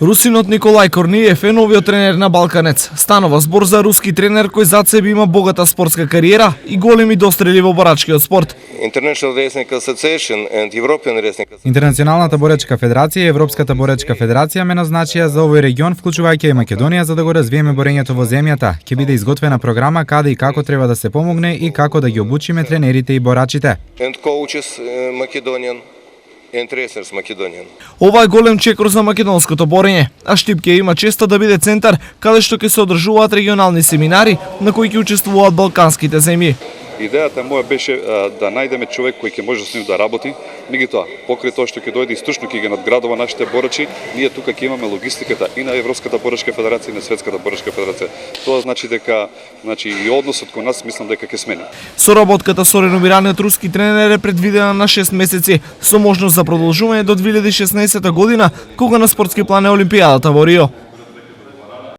Русинот Николај Корниев е новиот тренер на Балканец. Станува збор за руски тренер кој зад себе има богата спортска кариера и големи дострели во борачкиот спорт. International Wrestling Association and European Wrestling Association. Интернационалната боречка федерација и Европската боречка федерација ме назначија за овој регион, вклучувајќи и Македонија, за да го развиеме борењето во земјата. Ќе биде изготвена програма каде и како треба да се помогне и како да ги обучиме тренерите и борачите. and coaches uh, Macedonian интересен wrestlers Macedonian. Ова е голем чекор за македонското борење, а Штипке има честа да биде центар каде што ќе се одржуваат регионални семинари на кои ќе учествуваат балканските земји. Идејата моја беше а, да најдеме човек кој ќе може со нив да работи, меѓутоа, покрај тоа што ќе дојде и стручно ќе ги надградува нашите борачи, ние тука ќе имаме логистиката и на Европската борачка федерација и на Светската борачка федерација. Тоа значи дека значи и односот кон нас мислам дека ќе смени. Соработката со реномираниот руски тренер е предвидена на 6 месеци, со можност за продолжување до 2016 година, кога на спортски план е Олимпијадата во Рио.